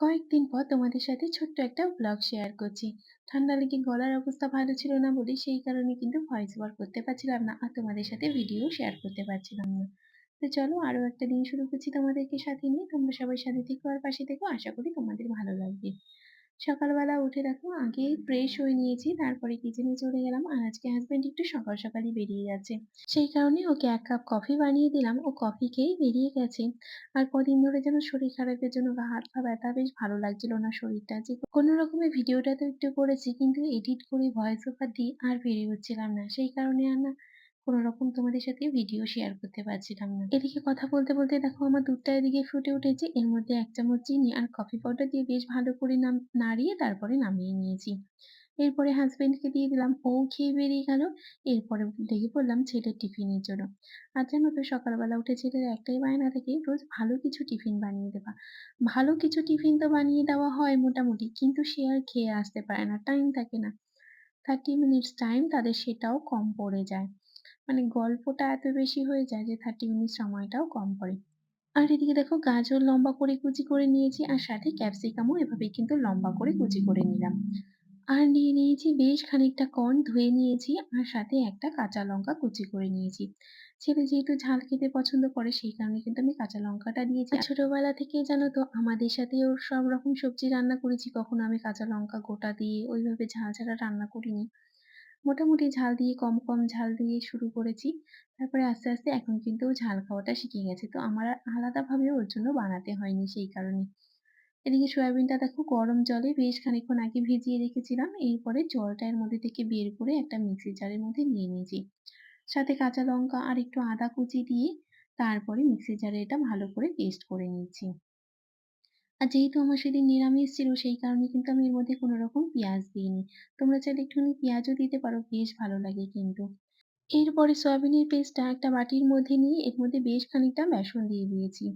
কয়েকদিন পর তোমাদের সাথে ছোট্ট একটা ব্লগ শেয়ার করছি। ঠান্ডা লেগে গলার অবস্থা ভালো ছিল না বলে সেই কারণে কিন্তু ভয়েস ওভার করতে পারছিলাম না আর তোমাদের সাথে ভিডিও শেয়ার করতে পারছিলাম না। তো চলো আরও একটা দিন শুরু করছি তোমাদেরকে সাথে নিয়ে তোমরা সবাই সাথে থেকো আর পাশে থেকো আশা করি তোমাদের ভালো লাগবে। সকালবেলা উঠে দেখো, আগে ফ্রেশ হয়ে নিয়েছি, তারপরে কিচেনে চলে গেলাম আর আজকে হাজব্যান্ড একটু সকাল সকালই বেরিয়ে যাচ্ছে। সেই কারণে ওকে এক কাপ কফি বানিয়ে দিলাম, ও কফি খেয়েই বেরিয়ে গেছে। আর কদিন ধরে যেন শরীর খারাপের জন্য হাত পা ব্যথা, বেশ ভালো লাগছিল না শরীরটা। যে কোনো রকমের ভিডিওটা তো একটু করেছি, কিন্তু এডিট করে ভয়েস ওভার দিয়ে আর বেরিয়ে হচ্ছিলাম না। সেই কারণে আর না কোনো রকম তোমাদের সাথে ভিডিও শেয়ার করতে পারছিলাম না। এদিকে কথা বলতে বলতে দেখো আমার দুধটা এদিকে ফুটে উঠেছে। এর মধ্যে এক চামচ চিনি আর কফি পাউডার দিয়ে বেশ ভালো করে নাম, নাড়িয়ে তারপরে নামিয়ে নিয়েছি। এরপরে হাজবেন্ডকে দিয়ে দিলাম, ও খেয়ে বেরিয়ে গেল। এরপরে দেখে পড়লাম ছেলের টিফিনের জন্য। আর জানো তো, সকালবেলা উঠে ছেলের একটাই বায়না থেকে, রোজ ভালো কিছু টিফিন বানিয়ে দেবা। ভালো কিছু টিফিন তো বানিয়ে দেওয়া হয় মোটামুটি, কিন্তু সে আর খেয়ে আসতে পারে না টাইম থাকে না। থার্টি মিনিটস টাইম তাদের সেটাও কম পড়ে যায়। মানে গল্পটা এত বেশি হয়ে যায় যে থার্টি মিনিট সময়টাও কম পড়ে। আর এদিকে দেখো গাজর লম্বা করে কুচি করে নিয়েছি আর সাথে ক্যাপসিকামও এভাবেই কিন্তু লম্বা করে কুচি করে নিলাম। আর নিয়ে নিয়েছি বেশ খানিকটা কর্ন ধুয়ে নিয়েছি আর সাথে একটা কাঁচা লঙ্কা কুচি করে নিয়েছি। ছেলে যেহেতু ঝাল খেতে পছন্দ করে, সেই কারণে কিন্তু আমি কাঁচা লঙ্কাটা দিয়েছি। ছোটবেলা থেকে জানো তো, আমাদের সাথে ওর সব রকম সবজি রান্না করেছি, কখনো আমি কাঁচা লঙ্কা গোটা দিয়ে ওইভাবে ঝাল ছাড়া রান্না করিনি। মোটামুটি ঝাল দিয়ে, কম কম ঝাল দিয়ে শুরু করেছি। তারপরে আস্তে আস্তে এখন কিন্তু ঝাল খাওয়াটা শিখে গেছে। তো আমার আলাদাভাবে ওর জন্য বানাতে হয়নি সেই কারণে। এদিকে সয়াবিনটা দেখো গরম জলে বেশ খানিকক্ষণ আগে ভিজিয়ে রেখেছিলাম। এরপরে জলটা এর মধ্যে থেকে বের করে একটা মিক্সি জারের মধ্যে নিয়ে নিয়েছি। সাথে কাঁচা লঙ্কা আর একটু আদা কুচি দিয়ে তারপরে মিক্সি জারে এটা ভালো করে পেস্ট করে নিয়েছি। আর যেহেতু আমার সেদিন নিরামিষ ছিল সেই কারণে কিন্তু আমি এর মধ্যে কোনো রকম পেঁয়াজ দিইনি। তোমরা চাইলে একটুখানি পেঁয়াজও দিতে পারো, বেশ ভালো লাগে কিন্তু। এরপরে সয়াবিনের পেস্টটা একটা বাটির মধ্যে নিয়ে এর মধ্যে বেশ খানিকটা বেসন দিয়ে দিয়েছি।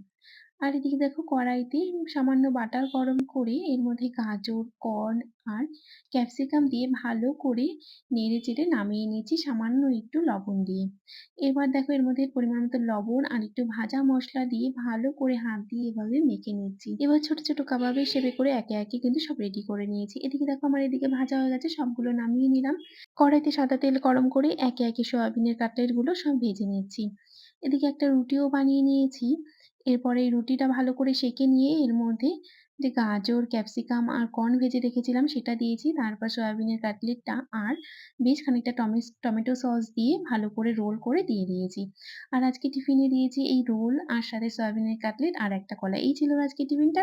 আর এদিকে দেখো কড়াইতে সামান্য বাটার গরম করে এর মধ্যে গাজর, কর্ন আর ক্যাপসিকাম দিয়ে ভালো করে নেড়ে চেড়ে নামিয়ে নিয়েছি সামান্য একটু লবণ দিয়ে। এবার দেখো এর মধ্যে পরিমাণ মতো লবণ আর একটু ভাজা মশলা দিয়ে ভালো করে হাত দিয়ে এভাবে মেখে নিচ্ছি। এবার ছোট ছোট কাবাবের শেপে করে একে একে কিন্তু সব রেডি করে নিয়েছি। এদিকে দেখো আমার এদিকে ভাজা হয়ে গেছে, সবগুলো নামিয়ে নিলাম। কড়াইতে সাদা তেল গরম করে একে একে সয়াবিনের কাটলেটগুলো সব ভেজে নিচ্ছি। এদিকে একটা রুটিও বানিয়ে নিয়েছি। এরপরে এই রুটিটা ভালো করে সেঁকে নিয়ে এর মধ্যে যে গাজর, ক্যাপসিকাম আর কর্ন ভেজে রেখেছিলাম সেটা দিয়েছি। তারপর সয়াবিনের কাটলেটটা আর বেশ খানিকটা টমেটো সস দিয়ে ভালো করে রোল করে দিয়ে দিয়েছি। আর আজকে টিফিনে দিয়েছি এই রোল আর সাথে সয়াবিনের কাটলেট আর একটা কলা। এই ছিল আজকে টিফিনটা